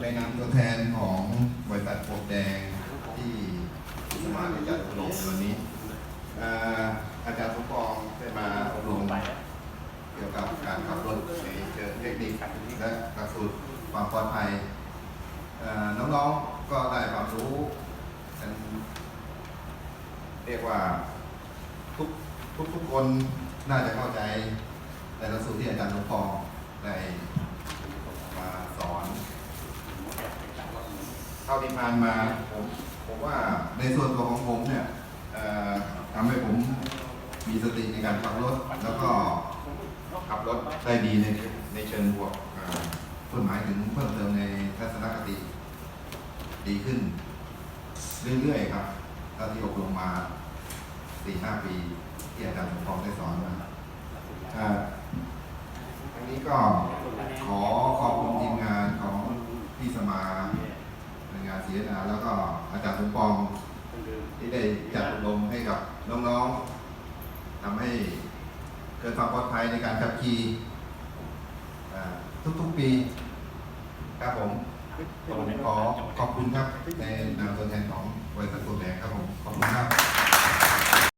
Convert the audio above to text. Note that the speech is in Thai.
ในนามตัวแทนของบริษัทปกแดงที่สมาจัดอบรมในวันนี้ อาจารย์สมปองได้มาอบรมเกี่ยวกับการขับรถในเชิงเทคนิคและหลักสูตรความปลอดภัยน้องๆก็ได้ความรู้กันเรียกว่าทุกทุกทุกคนน่าจะเข้าใจในหลักสูตรที่อาจารย์สมปองได้มาสอน เท่าที่ผ่านมาผมผมว่าในส่วนตัวของผมเนี่ยทำให้ผมมีสติในการขับรถ แล้วก็ขับรถได้ดีในในเชิงบวกเอ่อเพื่อหมายถึงเพิ่มเติมในทัศนคติ ดีขึ้น เรื่อยๆครับตอนที่อบรมมาสี่ห้าปีที่อาจารย์สมปองได้สอนมาอันนี้ก็ขอขอบคุณทีมงานของพี่สมา ในงานศิลปะแล้วก็อาจารย์สมปองที่ได้จัดอบรมให้กับน้องๆทำให้เกิดความปลอดภัยในการขับขี่อ่าทุกๆปีครับผมผมขอขอบคุณครับในนามตัวแทนของบริษัทตัวแดงครับผมขอบคุณครับ